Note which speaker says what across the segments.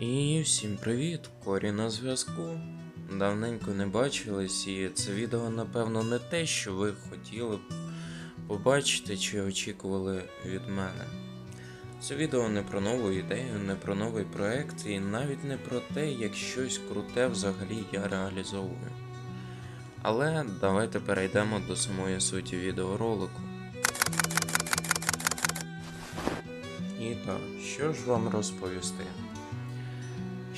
Speaker 1: І всім привіт! Корі на зв'язку. Давненько не бачились, і це відео, напевно, не те, що ви хотіли б побачити чи очікували від мене. Це відео не про нову ідею, не про новий проект, і навіть не про те, як щось круте взагалі я реалізовую. Але давайте перейдемо до самої суті відеоролику. І так, що ж вам розповісти?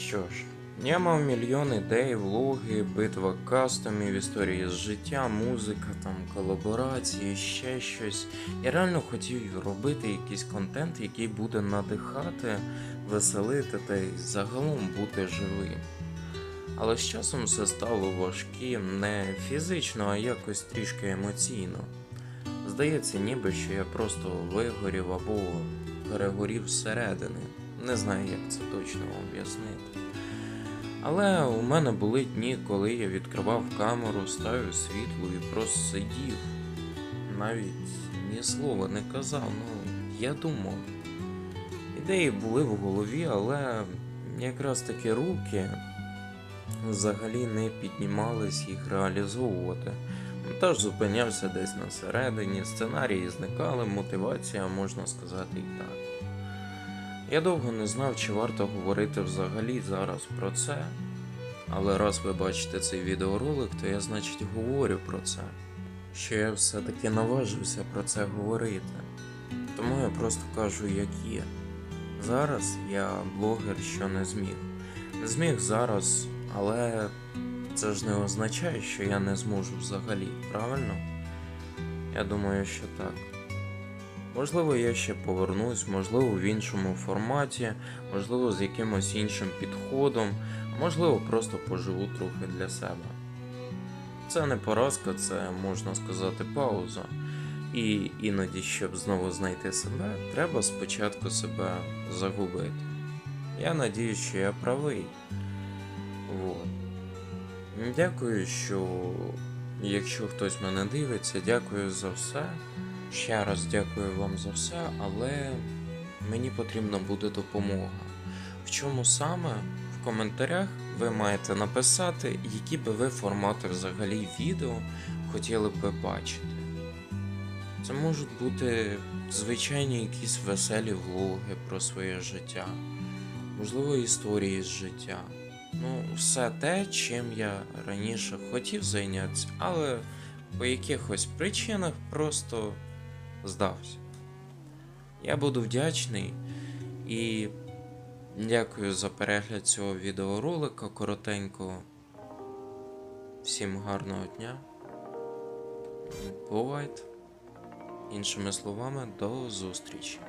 Speaker 1: Що ж, я мав мільйон ідей, влоги, битва кастомів, історії з життя, музика, там колаборації, ще щось. Я реально хотів робити якийсь контент, який буде надихати, веселити та й загалом бути живим. Але з часом все стало важким не фізично, а якось трішки емоційно. Здається, ніби що я просто вигорів або перегорів зсередини. Не знаю, як це точно об'яснити. Але у мене були дні, коли я відкривав камеру, ставив світло і просто сидів. Навіть ні слова не казав, ну я думав. Ідеї були в голові, але якраз таки руки взагалі не піднімались їх реалізовувати. Монтаж зупинявся десь на середині, сценарії зникали, мотивація, можна сказати, і так. Я довго не знав, чи варто говорити взагалі зараз про це, але раз ви бачите цей відеоролик, то я, значить, говорю про це, що я все-таки наважився про це говорити. Тому я просто кажу, як є. Зараз я блогер, що не зміг. Зміг зараз, але це ж не означає, що я не зможу взагалі, правильно? Я думаю, що так. Можливо, я ще повернусь, можливо, в іншому форматі, можливо, з якимось іншим підходом, можливо, просто поживу трохи для себе. Це не поразка, це можна сказати пауза. І іноді, щоб знову знайти себе, треба спочатку себе загубити. Я надіюсь, що я правий. Вот. Дякую, що якщо хтось мене дивиться, дякую за все. Ще раз дякую вам за все, але мені потрібна буде допомога. В чому саме? В коментарях ви маєте написати, які би ви формати взагалі відео хотіли б бачити. Це можуть бути звичайні якісь веселі влоги про своє життя, можливо, історії з життя. Ну, все те, чим я раніше хотів зайнятися, але по якихось причинах просто здався. Я буду вдячний і дякую за перегляд цього відеоролика коротенького. Всім гарного дня. Бувайте. Іншими словами, до зустрічі.